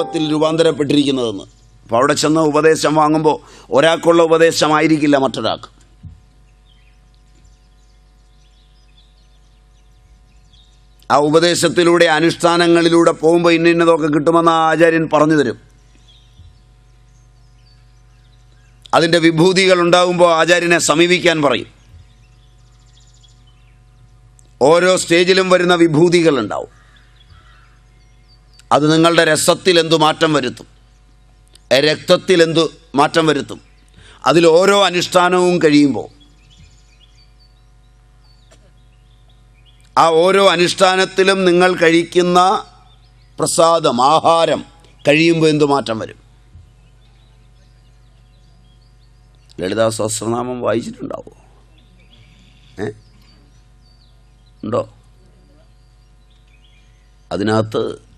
രൂപത്തിൽ രൂപാന്തരപ്പെട്ടിരിക്കുന്നതെന്ന്. അപ്പോൾ അവിടെ ചെന്ന് ഉപദേശം വാങ്ങുമ്പോൾ ഒരാൾക്കുള്ള ഉപദേശമായിരിക്കില്ല മറ്റൊരാൾക്ക്. ആ ഉപദേശത്തിലൂടെ അനുഷ്ഠാനങ്ങളിലൂടെ പോകുമ്പോൾ ഇന്ന ഇന്നതൊക്കെ കിട്ടുമെന്ന് ആചാര്യൻ പറഞ്ഞു തരും. അതിന്റെ വിഭൂതികൾ ഉണ്ടാകുമ്പോൾ ആചാര്യനെ സമീപിക്കാൻ പറയും. ഓരോ സ്റ്റേജിലും വരുന്ന വിഭൂതികൾ ഉണ്ടാവും. അത് നിങ്ങളുടെ രസത്തിൽ എന്തു മാറ്റം വരുത്തും? രക്തത്തിൽ എന്തു മാറ്റം വരുത്തും? അതിൽ ഓരോ അനുഷ്ഠാനവും കഴിയുമ്പോൾ ആ ഓരോ അനുഷ്ഠാനത്തിലും നിങ്ങൾ കഴിക്കുന്ന പ്രസാദം ആഹാരം കഴിയുമ്പോൾ എന്തു മാറ്റം വരും? ലളിതാ സഹസ്രനാമം വായിച്ചിട്ടുണ്ടാവോ? ഏ? ഉണ്ടോ? അതിനകത്ത്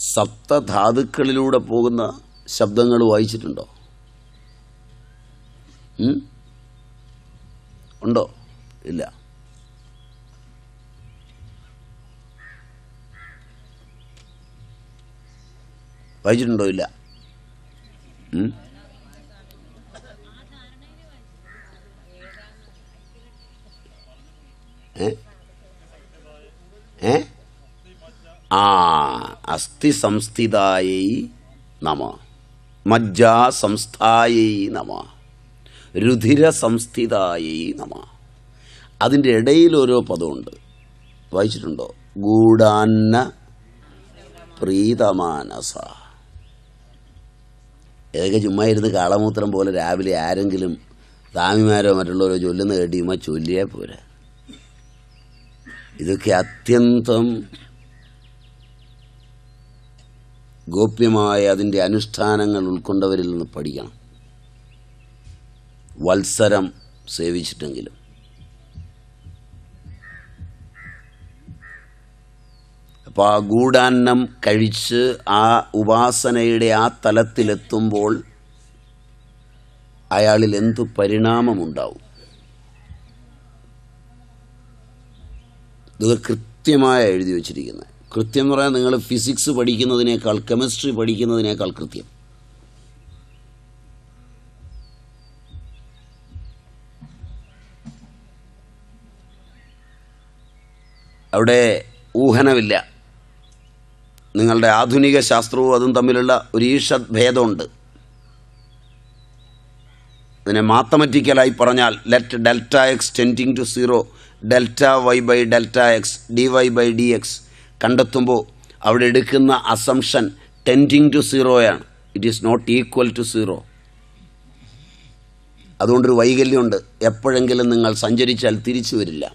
സപ്തധാതുക്കളിലൂടെ പോകുന്ന ശബ്ദങ്ങൾ വായിച്ചിട്ടുണ്ടോ? ഉണ്ടോ? ഇല്ല. വായിച്ചിട്ടുണ്ടോ? ഇല്ല? ഏ? ഏ? ആ അസ്ഥി സംസ്ഥിതായൈ നമ. മജ്ജാ സംസ്ഥായൈ നമ. രുധിര സംസ്ഥിതായൈ നമ. അതിന്റെ ഇടയിൽ ഓരോ പദമുണ്ട്. വായിച്ചിട്ടുണ്ടോ? ഗൂഢാന്ന പ്രീതമാനസ. ഏതൊക്കെ ചുമ്മാ ഇരുന്ന് കാളമൂത്രം പോലെ രാവിലെ ആരെങ്കിലും സ്വാമിമാരോ മറ്റുള്ളവരോ ചൊല്ലുന്ന കേട്ടിയുമ്പോൾ ചൊല്ലിയാൽ പോരാ. ഇതൊക്കെ അത്യന്തം ഗോപ്യമായ അതിന്റെ അനുഷ്ഠാനങ്ങൾ ഉൾക്കൊണ്ടവരിൽ നിന്ന് പഠിക്കണം. വത്സരം സേവിച്ചിട്ടെങ്കിലും. അപ്പോൾ ആ ഗൂഢാന്നം കഴിച്ച് ആ ഉപാസനയുടെ ആ തലത്തിലെത്തുമ്പോൾ അയാളിൽ എന്തു പരിണാമമുണ്ടാവും? ഇത് കൃത്യമായി എഴുതി വച്ചിരിക്കുന്നത്. കൃത്യം എന്ന് പറയാൻ നിങ്ങൾ ഫിസിക്സ് പഠിക്കുന്നതിനേക്കാൾ കെമിസ്ട്രി പഠിക്കുന്നതിനേക്കാൾ കൃത്യം. അവിടെ ഊഹനമില്ല. നിങ്ങളുടെ ആധുനിക ശാസ്ത്രവും അതും തമ്മിലുള്ള ഒരു ഈഷത് ഭേദമുണ്ട് അതിനെ മാത്തമറ്റിക്കലായി പറഞ്ഞാൽ let delta X tending to zero delta Y by delta X D Y by D X കണ്ടെത്തുമ്പോൾ അവിടെ എടുക്കുന്ന assumption tending to സീറോയാണ് it is not equal to zero അതുകൊണ്ടൊരു വൈകല്യമുണ്ട്. എപ്പോഴെങ്കിലും നിങ്ങൾ സഞ്ചരിച്ചാൽ തിരിച്ചു വരില്ല.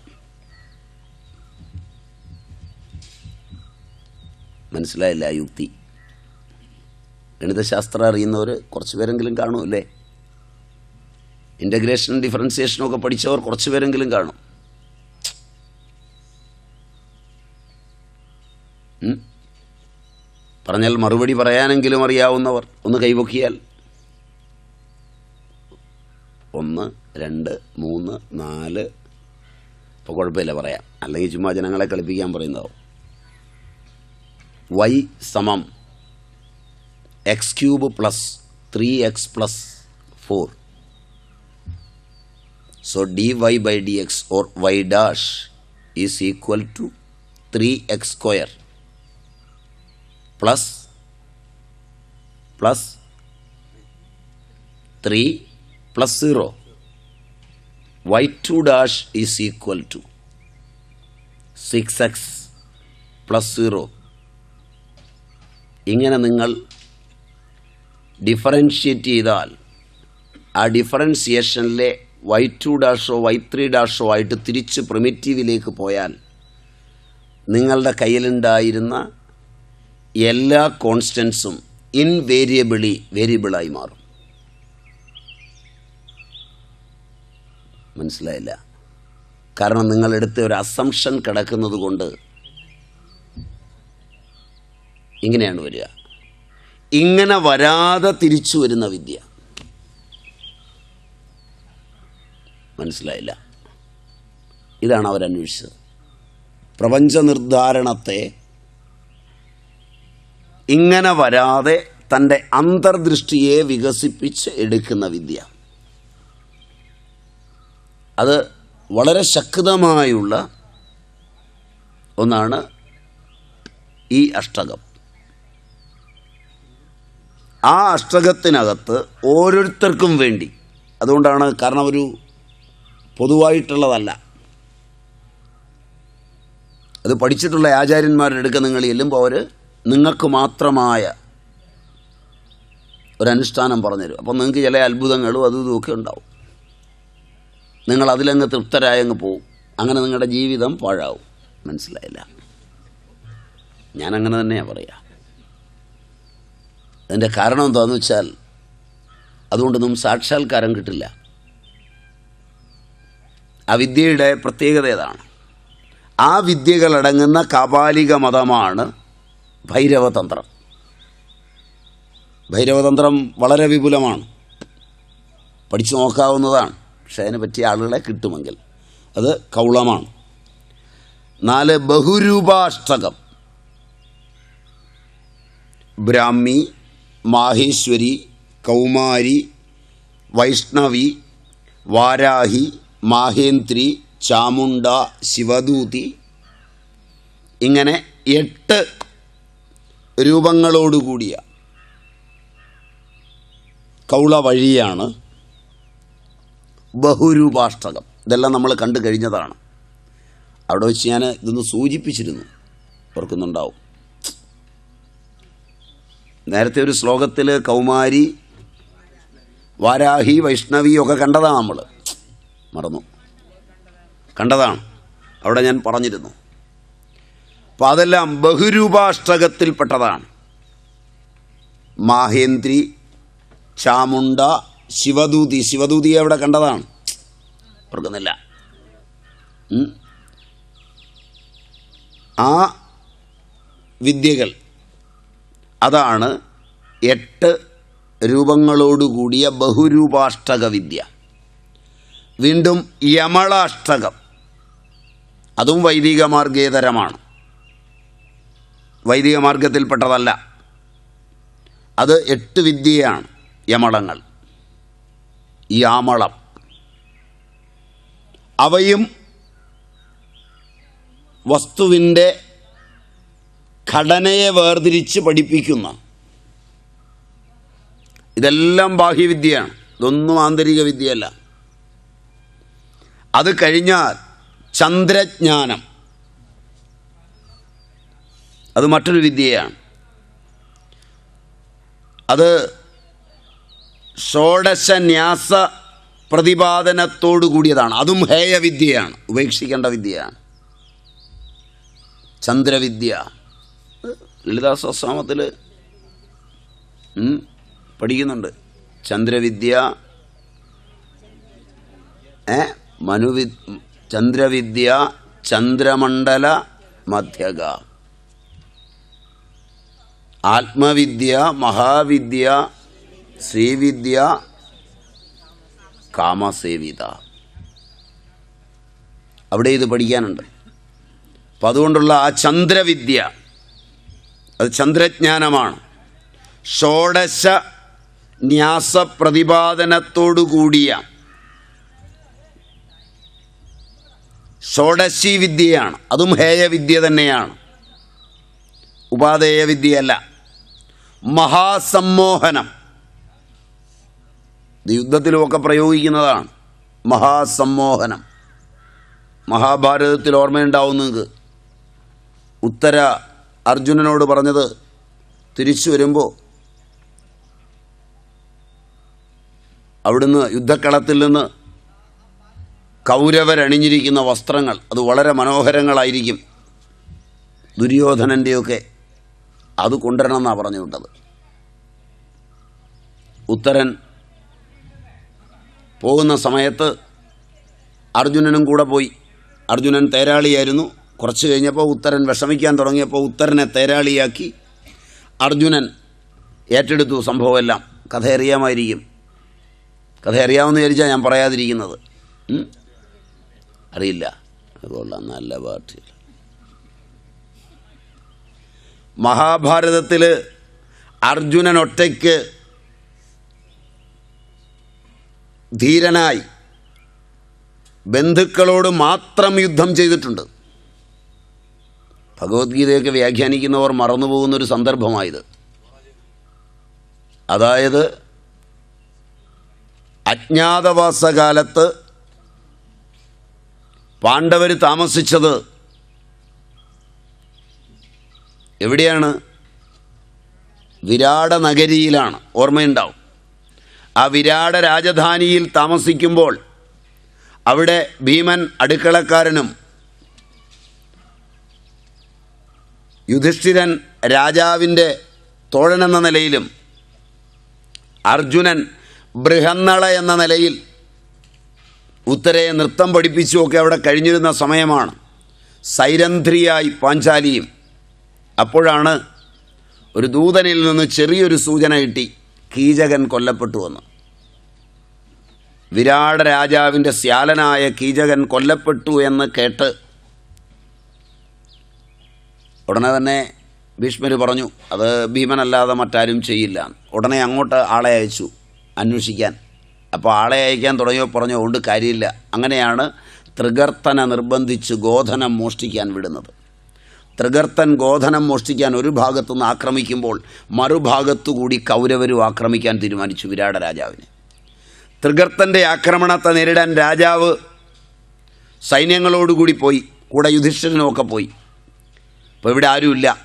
മനസ്സിലായില്ല ആ യുക്തി? ഗണിതശാസ്ത്രം അറിയുന്നവർ കുറച്ച് പേരെങ്കിലും കാണുമല്ലേ ഇന്റഗ്രേഷനും ഡിഫറൻസിയേഷനും ഒക്കെ പഠിച്ചവർ കുറച്ച് പേരെങ്കിലും കാണും. പറഞ്ഞാൽ മറുപടി പറയാനെങ്കിലും അറിയാവുന്നവർ ഒന്ന് കൈപൊക്കിയാൽ ഒന്ന് രണ്ട് മൂന്ന് നാല്. ഇപ്പോൾ കുഴപ്പമില്ല പറയാം. അല്ലെങ്കിൽ ചുമ്മാ ജനങ്ങളെ കളിപ്പിക്കാൻ പറയുന്നതോ വൈ സമം X cube plus three X plus four so D Y by D X dy Y dx is y dash is equal to 3x square plus plus 3 plus 0 y2 dash is equal to 6x plus 0 ഇങ്ങനെ നിങ്ങൾ differentiate ചെയ്താൽ ആ ഡിഫറൻസിയേഷനിലെ Y two ഡാഷോ Y three ഡാഷോ ആയിട്ട് തിരിച്ച് പ്രിമിറ്റീവിലേക്ക് പോയാൽ നിങ്ങളുടെ കയ്യിലുണ്ടായിരുന്ന എല്ലാ കോൺസ്റ്റൻസും ഇൻവേരിയബിളി വേരിയബിളായി മാറും. മനസ്സിലായില്ല? കാരണം നിങ്ങളെടുത്ത ഒരു അസംഷൻ കിടക്കുന്നത് കൊണ്ട് ഇങ്ങനെയാണ് വരിക. ഇങ്ങനെ വരാതെ തിരിച്ചു വരുന്ന വിദ്യ. മനസ്സിലായില്ല? ഇതാണ് അവരന്വേഷിച്ചത്. പ്രപഞ്ച നിർദ്ധാരണത്തെ ഇങ്ങനെ വരാതെ തന്റെ അന്തർദൃഷ്ടിയെ വികസിപ്പിച്ച് എടുക്കുന്ന വിദ്യ. അത് വളരെ ശക്തമായുള്ള ഒന്നാണ് ഈ അഷ്ടകം. ആ അഷ്ടകത്തിനകത്ത് ഓരോരുത്തർക്കും വേണ്ടി അതുകൊണ്ടാണ് കാരണം ഒരു പൊതുവായിട്ടുള്ളതല്ല. അത് പഠിച്ചിട്ടുള്ള ആചാര്യന്മാരുടെ അടുക്ക നിങ്ങൾ ചെല്ലുമ്പോൾ അവർ നിങ്ങൾക്ക് മാത്രമായ ഒരനുഷ്ഠാനം പറഞ്ഞുതരും. അപ്പം നിങ്ങൾക്ക് ചില അത്ഭുതങ്ങളും അതും ഇതുമൊക്കെ ഉണ്ടാവും. നിങ്ങൾ അതിലങ്ങ് തൃപ്തരായങ്ങ് പോവും. അങ്ങനെ നിങ്ങളുടെ ജീവിതം പാഴാവും. മനസ്സിലായില്ല? ഞാനങ്ങനെ തന്നെയാണ് പറയുക അതിന്റെ കാരണം എന്താണെന്ന് വെച്ചാൽ അതുകൊണ്ടൊന്നും സാക്ഷാത്കാരം കിട്ടില്ല. ആ വിദ്യയുടെ പ്രത്യേകത ഏതാണ്? ആ വിദ്യകളടങ്ങുന്ന കാപാലിക മതമാണ് ഭൈരവതന്ത്രം. ഭൈരവതന്ത്രം വളരെ വിപുലമാണ്. പഠിച്ചു നോക്കാവുന്നതാണ്. പക്ഷെ അതിനെ പറ്റിയ ആളുകളെ കിട്ടുമെങ്കിൽ അത് കൗളമാണ്. നാല് ബഹുരൂപാഷ്ടകം. ബ്രാഹ്മി മാഹേശ്വരി കൗമാരി വൈഷ്ണവി വാരാഹി മാഹേന്ദ്രി ചാമുണ്ട ശിവദൂതി. ഇങ്ങനെ എട്ട് രൂപങ്ങളോടുകൂടിയ കൗള വഴിയാണ് ബഹുരൂപാഷ്ടകം. ഇതെല്ലാം നമ്മൾ കണ്ടു കഴിഞ്ഞതാണ്. അവിടെ വെച്ച് ഞാൻ ഇതൊന്ന് സൂചിപ്പിച്ചിരുന്നു. ഓർക്കുന്നുണ്ടാവും. നേരത്തെ ഒരു ശ്ലോകത്തിൽ കൗമാരി വാരാഹി വൈഷ്ണവി ഒക്കെ കണ്ടതാണ് നമ്മൾ മറന്നു. കണ്ടതാണ്. അവിടെ ഞാൻ പറഞ്ഞിരുന്നു. അപ്പം അതെല്ലാം ബഹുരൂപാഷ്ടകത്തിൽപ്പെട്ടതാണ്. മാഹേന്ദ്രി ചാമുണ്ട ശിവദൂതി. ശിവദൂതിയെ അവിടെ കണ്ടതാണ്. ഓർക്കുന്നില്ല. ആ വിദ്യകൾ അതാണ് എട്ട് രൂപങ്ങളോടുകൂടിയ ബഹുരൂപാഷ്ടക വിദ്യ വീണ്ടും യമളാഷ്ടകം. അതും വൈദിക മാർഗേതരമാണ് വൈദിക മാർഗത്തിൽപ്പെട്ടതല്ല അത് എട്ട് വിദ്യയാണ് യമളങ്ങൾ. യാമളം അവയും വസ്തുവിന്റെ ഘടനയെ വേർതിരിച്ച് പഠിപ്പിക്കുന്ന. ഇതെല്ലാം ബാഹ്യവിദ്യയാണ്. ഇതൊന്നും ആന്തരിക വിദ്യയല്ല. അത് കഴിഞ്ഞാൽ ചന്ദ്രജ്ഞാനം. അത് മറ്റൊരു വിദ്യയാണ്. അത് ഷോഡശന്യാസ പ്രതിപാദനത്തോടു കൂടിയതാണ് അതും ഹേയവിദ്യയാണ്. ഉപേക്ഷിക്കേണ്ട വിദ്യയാണ്. ചന്ദ്രവിദ്യ. ലളിതാ സ്വസ്വാമത്തിൽ പഠിക്കുന്നുണ്ട്. ചന്ദ്രവിദ്യ മനുവി ചന്ദ്രവിദ്യ ചന്ദ്രമണ്ഡല മധ്യക ആത്മവിദ്യ മഹാവിദ്യ ശ്രീവിദ്യ കാമസേവിത. അവിടെ ഇത് പഠിക്കാനുണ്ട്. അപ്പം അതുകൊണ്ടുള്ള ആ ചന്ദ്രവിദ്യ അത് ചന്ദ്രജ്ഞാനമാണ്. ഷോഡശ ന്യാസപ്രതിപാദനത്തോടുകൂടിയ കൂടിയ ഷോഡശി വിദ്യയാണ് അതും ഹേയവിദ്യ തന്നെയാണ്. ഉപാധേയ വിദ്യയല്ല മഹാസമ്മോഹനം. യുദ്ധത്തിലുമൊക്കെ പ്രയോഗിക്കുന്നതാണ്. മഹാസമ്മോഹനം. മഹാഭാരതത്തിൽ ഓർമ്മയുണ്ടാവും നിങ്ങൾക്ക് ഉത്തര അർജുനനോട് പറഞ്ഞത് തിരിച്ചു വരുമ്പോൾ അവിടുന്ന് യുദ്ധക്കളത്തിൽ നിന്ന് കൗരവരണിഞ്ഞിരിക്കുന്ന വസ്ത്രങ്ങൾ അത് വളരെ മനോഹരങ്ങളായിരിക്കും. ദുര്യോധനന്റെയൊക്കെ അത് കൊണ്ടുവരണം എന്നാണ് പറഞ്ഞു വിട്ടത്. ഉത്തരൻ പോകുന്ന സമയത്ത് അർജുനനും കൂടെ പോയി. അർജുനൻ തേരാളിയായിരുന്നു. കുറച്ച് കഴിഞ്ഞപ്പോൾ ഉത്തരൻ വിഷമിക്കാൻ തുടങ്ങിയപ്പോൾ ഉത്തരനെ തേരാളിയാക്കി. അർജുനൻ ഏറ്റെടുത്തു സംഭവമെല്ലാം. കഥ അറിയാമായിരിക്കും. കഥ അറിയാമെന്ന് വിചാരിച്ചാൽ ഞാൻ പറയാതിരിക്കുന്നത്. അറിയില്ല. കൊള്ളാം നല്ല പാട്ട്. മഹാഭാരതത്തിൽ അർജുനൻ ഒറ്റയ്ക്ക് ധീരനായി ബന്ധുക്കളോട് മാത്രം യുദ്ധം ചെയ്തിട്ടുണ്ട്. ഭഗവത്ഗീതയൊക്കെ വ്യാഖ്യാനിക്കുന്നവർ മറന്നുപോകുന്നൊരു സന്ദർഭമായത്. അതായത് അജ്ഞാതവാസകാലത്ത് പാണ്ഡവർ താമസിച്ചത് എവിടെയാണ്? വിരാട നഗരിയിലാണ് ഓർമ്മയുണ്ടാവും. ആ വിരാട രാജധാനിയിൽ താമസിക്കുമ്പോൾ അവിടെ ഭീമൻ അടുക്കളക്കാരനും യുധിഷ്ഠിരൻ രാജാവിന്റെ തോഴനെന്ന നിലയിലും അർജുനൻ ബൃഹന്നള എന്ന നിലയിൽ ഉത്തരയെ നൃത്തം പഠിപ്പിച്ചുമൊക്കെ അവിടെ കഴിഞ്ഞിരുന്ന സമയമാണ്. സൈരന്ധ്രിയായി പാഞ്ചാലിയും അപ്പോഴാണ് ഒരു ദൂതനിൽ നിന്ന് ചെറിയൊരു സൂചന കിട്ടി. കീചകൻ കൊല്ലപ്പെട്ടു എന്ന്. വിരാട രാജാവിന്റെ ശ്യാലനായ കീചകൻ കൊല്ലപ്പെട്ടു എന്ന് കേട്ട് ഉടനെ തന്നെ ഭീഷ്മർ പറഞ്ഞു അത് ഭീമനല്ലാതെ മറ്റാരും ചെയ്യില്ല. ഉടനെ അങ്ങോട്ട് ആളെ അയച്ചു അന്വേഷിക്കാൻ. അപ്പോൾ ആളെ അയക്കാൻ തുടങ്ങിയോ പറഞ്ഞോ കൊണ്ട് കാര്യമില്ല. അങ്ങനെയാണ് ത്രികർത്തന നിർബന്ധിച്ച് ഗോധനം മോഷ്ടിക്കാൻ വിടുന്നത്. ത്രികർത്തൻ ഗോധനം മോഷ്ടിക്കാൻ ഒരു ഭാഗത്തുനിന്ന് ആക്രമിക്കുമ്പോൾ മറുഭാഗത്തുകൂടി കൗരവരും ആക്രമിക്കാൻ തീരുമാനിച്ചു വിരാട രാജാവിനെ ത്രികർത്തന്റെ ആക്രമണത്തെ നേരിടാൻ രാജാവ് സൈന്യങ്ങളോടുകൂടി പോയി കൂടെ യുധിഷ്ഠിരനുമൊക്കെ പോയി. അപ്പോൾ ഇവിടെ ആരുമില്ല.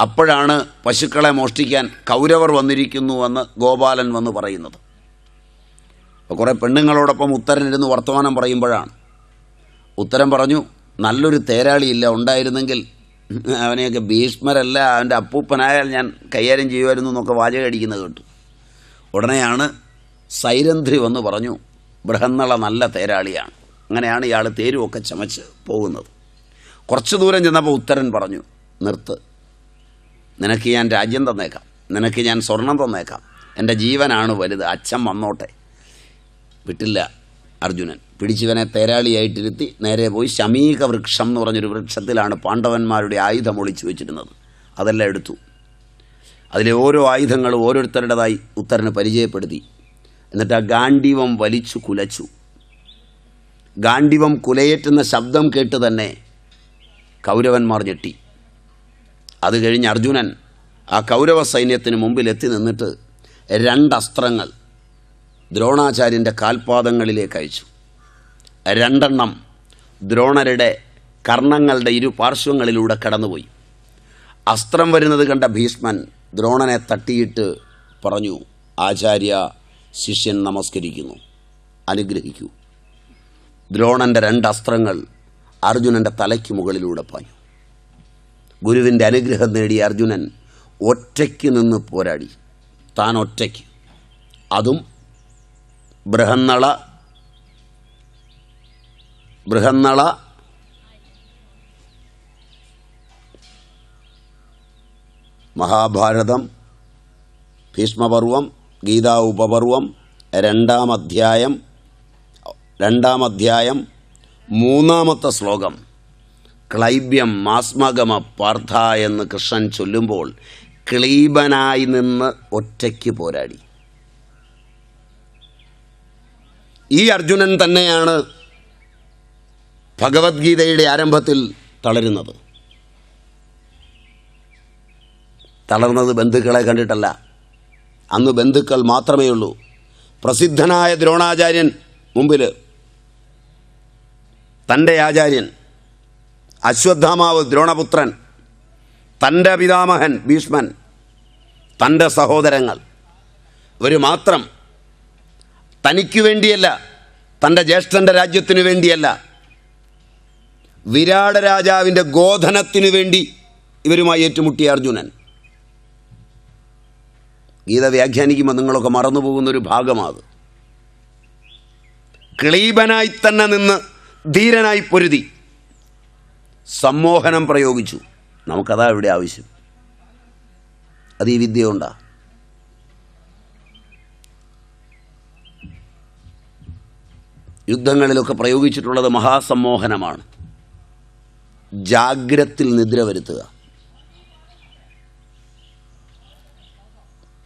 അപ്പോഴാണ് പശുക്കളെ മോഷ്ടിക്കാൻ കൗരവർ വന്നിരിക്കുന്നുവെന്ന് ഗോപാലൻ വന്ന് പറയുന്നത്. അപ്പോൾ കുറേ പെണ്ണുങ്ങളോടൊപ്പം ഉത്തരനിരുന്ന് വർത്തമാനം പറയുമ്പോഴാണ്. ഉത്തരം പറഞ്ഞു നല്ലൊരു തേരാളിയില്ല. ഉണ്ടായിരുന്നെങ്കിൽ അവനെയൊക്കെ ഭീഷ്മരല്ല അവന്റെ അപ്പൂപ്പനായാൽ ഞാൻ കൈകാര്യം ചെയ്യുമായിരുന്നു എന്നൊക്കെ വാചകം അടിക്കുന്നത് കേട്ടു. ഉടനെയാണ് സൈരന്ധ്രി വന്ന് പറഞ്ഞു ബൃഹന്നള നല്ല തേരാളിയാണ്. അങ്ങനെയാണ് ഇയാൾ തേരുമൊക്കെ ചമച്ച് പോകുന്നത്. കുറച്ച് ദൂരം ചെന്നപ്പോൾ ഉത്തരൻ പറഞ്ഞു നിർത്ത്. നിനക്ക് ഞാൻ രാജ്യം തന്നേക്കാം. നിനക്ക് ഞാൻ സ്വർണം തന്നേക്കാം. എന്റെ ജീവനാണ് വലുത്. അച്ഛൻ വന്നോട്ടെ. വിട്ടില്ല അർജുനൻ. പിടിച്ചവനെ തേരാളിയായിട്ടിരുത്തി നേരെ പോയി ശമീക വൃക്ഷം എന്ന് പറഞ്ഞൊരു വൃക്ഷത്തിലാണ് പാണ്ഡവന്മാരുടെ ആയുധം ഒളിച്ചു വെച്ചിരുന്നത്. അതെല്ലാം എടുത്തു. അതിലെ ഓരോ ആയുധങ്ങളും ഓരോരുത്തരുടേതായി ഉത്തരന് പരിചയപ്പെടുത്തി. എന്നിട്ട് ആ ഗാണ്ഡീവം വലിച്ചു കുലച്ചു. ഗാണ്ഡീവം കുലയേറ്റുന്ന ശബ്ദം കേട്ട് തന്നെ കൗരവന്മാർ ഞെട്ടി. അത് കഴിഞ്ഞ് അർജുനൻ ആ കൗരവ സൈന്യത്തിന് മുമ്പിൽ എത്തി നിന്നിട്ട് രണ്ടസ്ത്രങ്ങൾ ദ്രോണാചാര്യന്റെ കാൽപാദങ്ങളിലേക്ക് അയച്ചു. രണ്ടെണ്ണം ദ്രോണരുടെ കർണങ്ങളുടെ ഇരു പാർശ്വങ്ങളിലൂടെ കടന്നുപോയി. അസ്ത്രം വരുന്നത് കണ്ട ഭീഷ്മൻ ദ്രോണനെ തട്ടിയിട്ട് പറഞ്ഞു ആചാര്യ ശിഷ്യൻ നമസ്കരിക്കുന്നു. അനുഗ്രഹിക്കൂ. ദ്രോണന്റെ രണ്ട് അസ്ത്രങ്ങൾ അർജുനന്റെ തലയ്ക്ക് മുകളിലൂടെ പാഞ്ഞു. ഗുരുവിന്റെ അനുഗ്രഹം നേടിയ അർജുനൻ ഒറ്റയ്ക്ക് നിന്ന് പോരാടി. താൻ ഒറ്റയ്ക്ക്. അതും ബൃഹന്നള ബൃഹന്നള. മഹാഭാരതം ഭീഷ്മപർവം ഗീതാ ഉപപർവം രണ്ടാം അധ്യായം രണ്ടാം അധ്യായം മൂന്നാമത്തെ ശ്ലോകം. ക്ലൈബ്യം മാസ്മഗമ പാർത്ഥ എന്ന് കൃഷ്ണൻ ചൊല്ലുമ്പോൾ ക്ലീബനായി നിന്ന് ഒറ്റയ്ക്ക് പോരാടി. ഈ അർജുനൻ തന്നെയാണ് ഭഗവത്ഗീതയുടെ ആരംഭത്തിൽ തളരുന്നത്. തളർന്നത് ബന്ധുക്കളെ കണ്ടിട്ടല്ല. അന്ന് ബന്ധുക്കൾ മാത്രമേ ഉള്ളൂ. പ്രസിദ്ധനായ ദ്രോണാചാര്യൻ മുമ്പിൽ തന്റെ ആചാര്യൻ അശ്വത്ഥാമാവ് ദ്രോണപുത്രൻ തന്റെ പിതാമഹൻ ഭീഷ്മൻ തന്റെ സഹോദരങ്ങൾ. ഇവർ മാത്രം തനിക്ക് വേണ്ടിയല്ല തന്റെ ജ്യേഷ്ഠന്റെ രാജ്യത്തിനു വേണ്ടിയല്ല വിരാട രാജാവിന്റെ ഗോധനത്തിനു വേണ്ടി ഇവരുമായി ഏറ്റുമുട്ടിയ അർജുനൻ. ഗീത വ്യാഖ്യാനിക്കുമ്പോൾ നിങ്ങളൊക്കെ മറന്നുപോകുന്നൊരു ഭാഗമാത്. ക്ലീബനായി തന്നെ നിന്ന് ധീരനായി പൊരുതി. സമ്മോഹനം പ്രയോഗിച്ചു. നമുക്കതാ ഇവിടെ ആവശ്യം. അത് ഈ വിദ്യ കൊണ്ടാ യുദ്ധങ്ങളിലൊക്കെ പ്രയോഗിച്ചിട്ടുള്ളത് മഹാസമ്മോഹനമാണ്. ജാഗ്രത്തിൽ നിദ്ര വരുത്തുക.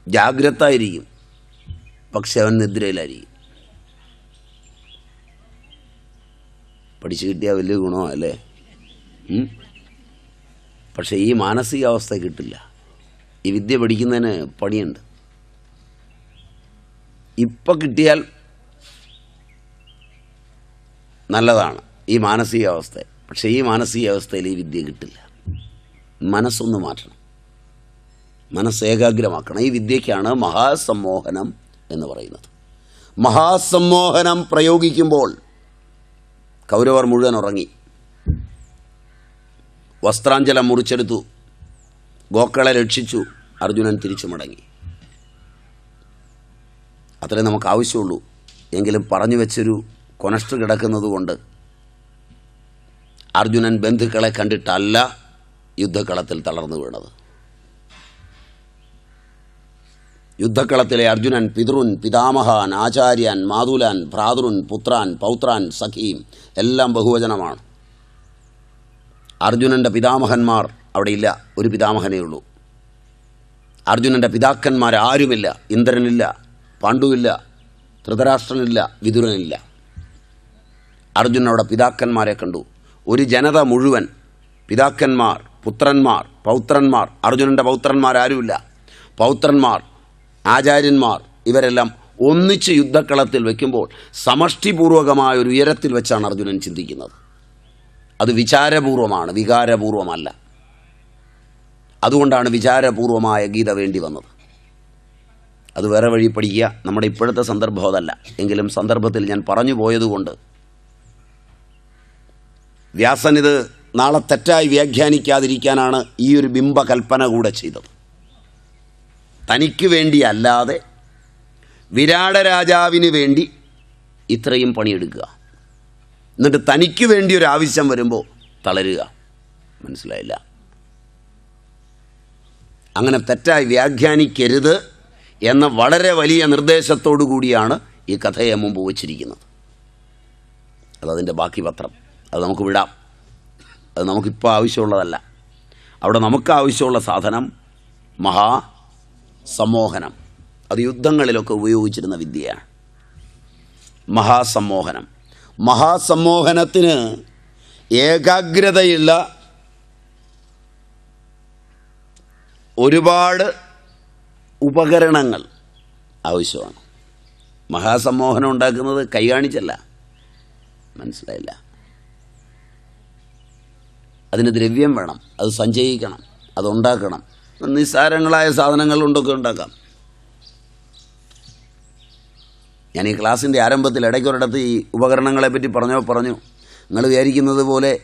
ജാഗ്രതായിരിക്കും. പക്ഷെ അവൻ നിദ്രയിലായിരിക്കും. പഠിച്ചു കിട്ടിയാൽ വലിയ അല്ലേ പക്ഷേ ഈ മാനസികാവസ്ഥ കിട്ടില്ല. ഈ വിദ്യ പഠിക്കുന്നതിന് പണിയുണ്ട്. ഇപ്പം കിട്ടിയാൽ നല്ലതാണ് ഈ മാനസികാവസ്ഥ. പക്ഷേ ഈ മാനസികാവസ്ഥയിൽ ഈ വിദ്യ കിട്ടില്ല. മനസ്സൊന്ന് മാറ്റണം. മനസ്സ് ഏകാഗ്രമാക്കണം. ഈ വിദ്യയ്ക്കാണ് മഹാസമ്മോഹനം എന്ന് പറയുന്നത്. മഹാസമ്മോഹനം പ്രയോഗിക്കുമ്പോൾ കൗരവർ മുഴുവൻ ഉറങ്ങി. വസ്ത്രാഞ്ചലം മുറിച്ചെടുത്തു. ഗോക്കളെ രക്ഷിച്ചു. അർജുനൻ തിരിച്ചു മടങ്ങി. അത്രേ നമുക്ക് ആവശ്യമുള്ളൂ. എങ്കിലും പറഞ്ഞു വെച്ചൊരു കൊനഷ്ട കിടക്കുന്നത് കൊണ്ട് അർജുനൻ ബന്ധുക്കളെ കണ്ടിട്ടല്ല യുദ്ധക്കളത്തിൽ തളർന്നു വീണത്. യുദ്ധക്കളത്തിലെ അർജുനൻ പിതൃൻ പിതാമഹാൻ ആചാര്യൻ മാതുലാൻ ഭ്രാതൃൻ പുത്രാൻ പൗത്രാൻ സഖീം എല്ലാം ബഹുവചനമാണ്. അർജുനന്റെ പിതാമഹന്മാർ ഇല്ല ഒരു പിതാമഹനേ ഉള്ളൂ. അർജുനന്റെ പിതാക്കന്മാർ ആരുമില്ല ഇന്ദ്രനില്ല പാണ്ഡുവില്ല ധൃതരാഷ്ട്രനില്ല വിതുരനില്ല. അർജുനൻ അവിടെ പിതാക്കന്മാരെ കണ്ടു. ഒരു ജനത മുഴുവൻ പിതാക്കന്മാർ പുത്രന്മാർ പൗത്രന്മാർ അർജുനന്റെ പൗത്രന്മാർ ആരുമില്ല. പൗത്രന്മാർ ആചാര്യന്മാർ ഇവരെല്ലാം ഒന്നിച്ച് യുദ്ധക്കളത്തിൽ വയ്ക്കുമ്പോൾ സമഷ്ടിപൂർവകമായ ഒരു ഉയരത്തിൽ വെച്ചാണ് അർജുനൻ ചിന്തിക്കുന്നത്. അത് വിചാരപൂർവമാണ് വികാരപൂർവമല്ല. അതുകൊണ്ടാണ് വിചാരപൂർവമായ ഗീത വേണ്ടി വന്നത്. അത് വേറെ വഴി പഠിക്കുക. നമ്മുടെ ഇപ്പോഴത്തെ സന്ദർഭം അതല്ല. എങ്കിലും സന്ദർഭത്തിൽ ഞാൻ പറഞ്ഞു പോയതുകൊണ്ട് വ്യാസൻ ഇത് നാളെ തെറ്റായി വ്യാഖ്യാനിക്കാതിരിക്കാനാണ് ഈ ഒരു ബിംബകൽപ്പന കൂടെ ചെയ്തത്. തനിക്ക് വേണ്ടിയല്ലാതെ വിരാട രാജാവിന് വേണ്ടി ഇത്രയും പണിയെടുക്കുക. എന്നിട്ട് തനിക്ക് വേണ്ടി ഒരു ആവശ്യം വരുമ്പോൾ തളരുക. മനസ്സിലായില്ല? അങ്ങനെ തെറ്റായി വ്യാഖ്യാനിക്കരുത് എന്ന വളരെ വലിയ നിർദ്ദേശത്തോടു കൂടിയാണ് ഈ കഥയെ മുമ്പ് വച്ചിരിക്കുന്നത്. അതതിന്റെ ബാക്കി പത്രം. അത് നമുക്ക് വിടാം. അത് നമുക്കിപ്പോൾ ആവശ്യമുള്ളതല്ല. അവിടെ നമുക്ക് ആവശ്യമുള്ള സാധനം മഹാ സമ്മോഹനം അത് യുദ്ധങ്ങളിലൊക്കെ ഉപയോഗിച്ചിരുന്ന വിദ്യയാണ്. മഹാസമ്മോഹനം മഹാസമ്മോഹനത്തിന് ഏകാഗ്രതയുള്ള ഒരുപാട് ഉപകരണങ്ങൾ ആവശ്യമാണ്. മഹാസമ്മോഹനം ഉണ്ടാക്കുന്നത് കൈ കാണിച്ചല്ല. മനസ്സിലായില്ല. അതിന് ദ്രവ്യം വേണം അത് സഞ്ചയിക്കണം അതുണ്ടാക്കണം നിസ്സാരങ്ങളായ സാധനങ്ങൾ കൊണ്ടൊക്കെ ഉണ്ടാക്കാം. ഞാൻ ഈ ക്ലാസ്സിന്റെ ആരംഭത്തിൽ ഇടയ്ക്കൊരിടത്ത് ഈ ഉപകരണങ്ങളെ പറ്റി പറഞ്ഞോ പറഞ്ഞു. നിങ്ങൾ വിചാരിക്കുന്നത് പോലെ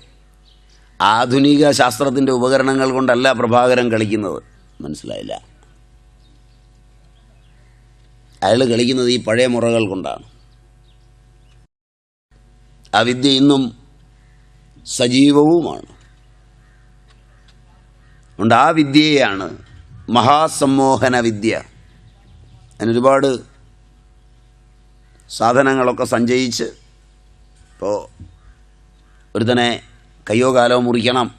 ആധുനിക ശാസ്ത്രത്തിന്റെ ഉപകരണങ്ങൾ കൊണ്ടല്ല പ്രഭാകരൻ കളിക്കുന്നത്. മനസ്സിലായില്ല. അയാൾ കളിക്കുന്നത് ഈ പഴയ മുറകൾ കൊണ്ടാണ്. ആ വിദ്യ ഇന്നും സജീവവുമാണ്. അതുകൊണ്ട് ആ വിദ്യയാണ് മഹാസമ്മോഹന വിദ്യ. അതിനൊരുപാട് സാധനങ്ങളൊക്കെ സഞ്ചയിച്ച് ഇപ്പോൾ ഒരുത്തനെ കയ്യോ കാലോ മുറിക്കണം.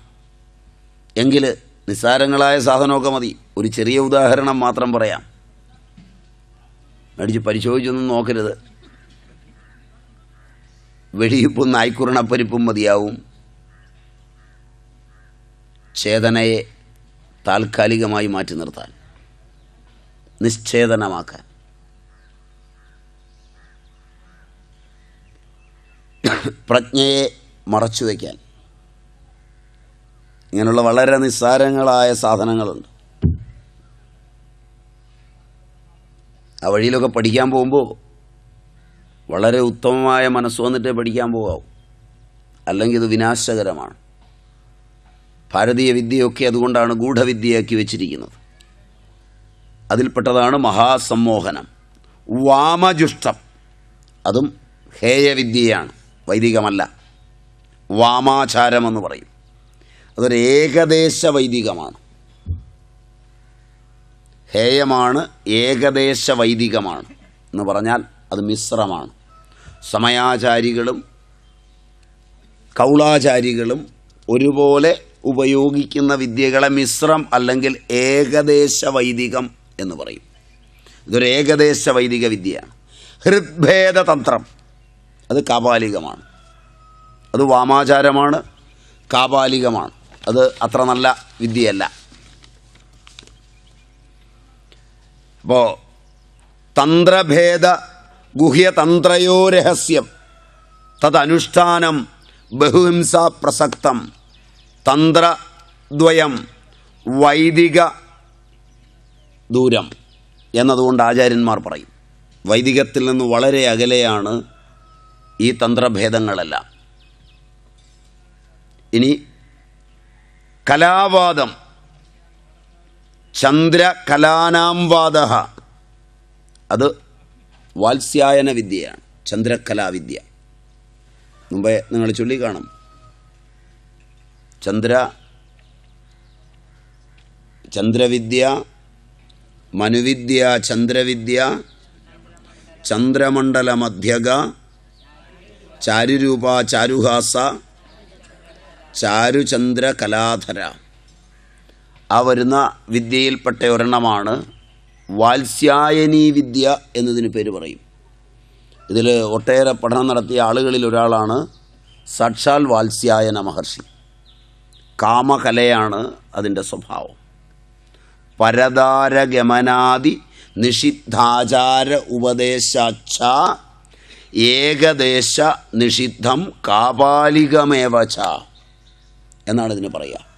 എങ്കിൽ നിസ്സാരങ്ങളായ സാധനമൊക്കെ മതി. ഒരു ചെറിയ ഉദാഹരണം മാത്രം പറയാം. മേടിച്ച് പരിശോധിച്ചൊന്നും നോക്കരുത്. വെടിയിപ്പും നായ്ക്കുറിണപ്പരിപ്പും മതിയാവും. ചേതനയെ താൽക്കാലികമായി മാറ്റി നിർത്താൻ നിശ്ചേതനമാക്കാൻ. പ്രജ്ഞയെ മറച്ചു വയ്ക്കാൻ. ഇങ്ങനെയുള്ള വളരെ നിസ്സാരങ്ങളായ സാധനങ്ങളുണ്ട്. ആ വഴിയിലൊക്കെ പഠിക്കാൻ പോകുമ്പോൾ വളരെ ഉത്തമമായ മനസ്സ് വന്നിട്ടേ പഠിക്കാൻ പോകാവൂ. അല്ലെങ്കിൽ ഇത് വിനാശകരമാണ്. ഭാരതീയ വിദ്യയൊക്കെ അതുകൊണ്ടാണ് ഗൂഢവിദ്യയാക്കി വെച്ചിരിക്കുന്നത്. അതിൽപ്പെട്ടതാണ് മഹാസമ്മോഹനം. വാമജുഷ്ടം. അതും ഹേയവിദ്യയാണ് വൈദികമല്ല. വാമാചാരമെന്ന് പറയും. അതൊരു ഏകദേശ വൈദികമാണ്. ഹേയമാണ് ഏകദേശ വൈദികമാണ് എന്ന് പറഞ്ഞാൽ അത് മിശ്രമാണ്. സമയാചാരികളും കൗളാചാരികളും ഒരുപോലെ ഉപയോഗിക്കുന്ന വിദ്യകളെ മിശ്രം അല്ലെങ്കിൽ ഏകദേശ വൈദികം എന്ന് പറയും. ഇതൊരു ഏകദേശ വൈദിക വിദ്യയാണ് ഹൃദ്ഭേദതന്ത്രം. അത് കാപാലികമാണ് അത് വാമാചാരമാണ് കാപാലികമാണ് അത് അത്ര നല്ല വിദ്യയല്ല. അപ്പോൾ തന്ത്രഭേദ ഗുഹ്യതന്ത്രയോ രഹസ്യം. തദനുഷ്ഠാനം ബഹുഹിംസ പ്രസക്തം. തന്ത്രദ്വയം വൈദിക ദൂരം എന്നതുകൊണ്ട് ആചാര്യന്മാർ പറയും. വൈദികത്തിൽ നിന്ന് വളരെ അകലെയാണ് ഈ തന്ത്രഭേദങ്ങളെല്ലാം. ഇനി കലാവാദം ചന്ദ്രകലാനാംവാദ അത് വാത്സ്യായന വിദ്യയാണ് ചന്ദ്രകലാവിദ്യ. മുമ്പേ നിങ്ങൾ ചൊല്ലി കാണും ചന്ദ്ര ചന്ദ്രവിദ്യ മനുവിദ്യ ചന്ദ്രവിദ്യ ചന്ദ്രമണ്ഡല മധ്യക ചാരുരൂപ ചാരുഹാസ ചാരുചന്ദ്ര കലാധര. ആ വരുന്ന വിദ്യയിൽപ്പെട്ട ഒരെണ്ണമാണ് വാത്സ്യായനീ വിദ്യ എന്നതിന് പേര് പറയും. ഇതിൽ ഒട്ടേറെ പഠനം നടത്തിയ ആളുകളിൽ ഒരാളാണ് സാക്ഷാൽ വാത്സ്യായന മഹർഷി. കാമകലയാണ് അതിന്റെ സ്വഭാവം. പരതാരഗമനാദി നിഷിദ്ധാചാര ഉപദേശാച്ച ഏകദേശ നിഷിദ്ധം കാപാലികമേവച എന്നാണ് ഇതിന് പറയുക.